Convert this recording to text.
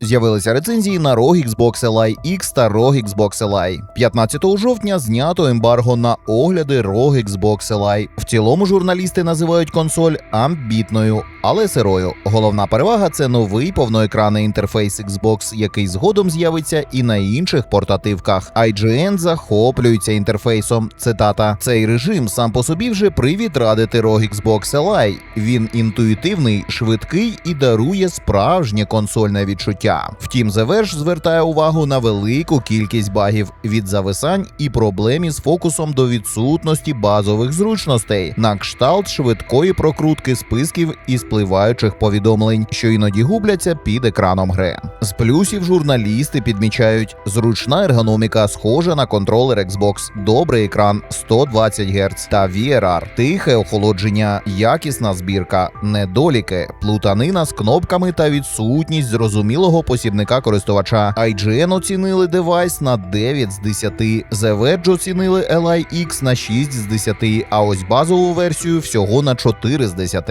З'явилися рецензії на ROG Xbox Li X та ROG Xbox Li. 15 жовтня знято ембарго на огляди ROG Xbox Li. В цілому журналісти називають консоль амбітною, але сирою. Головна перевага це новий повноекранний інтерфейс Xbox, який згодом з'явиться і на інших портативках. IGN захоплюється інтерфейсом. Цитата: цей режим сам по собі вже привід радити ROG Xbox Li. Він інтуїтивний, швидкий і дарує справжнє консольне відчуття. Втім, The Verge звертає увагу на велику кількість багів від зависань і проблем із фокусом до відсутності базових зручностей, на кшталт швидкої прокрутки списків і спливаючих повідомлень, що іноді губляться під екраном гри. З плюсів журналісти підмічають зручна ергономіка, схожа на контролер Xbox, добрий екран 120 Гц та VRR, тихе охолодження, якісна збірка, недоліки, плутанина з кнопками та відсутність зрозумілого посібника користувача. IGN оцінили девайс на 9 з 10, The Verge оцінили LIX на 6 з 10, а ось базову версію всього на 4 з 10.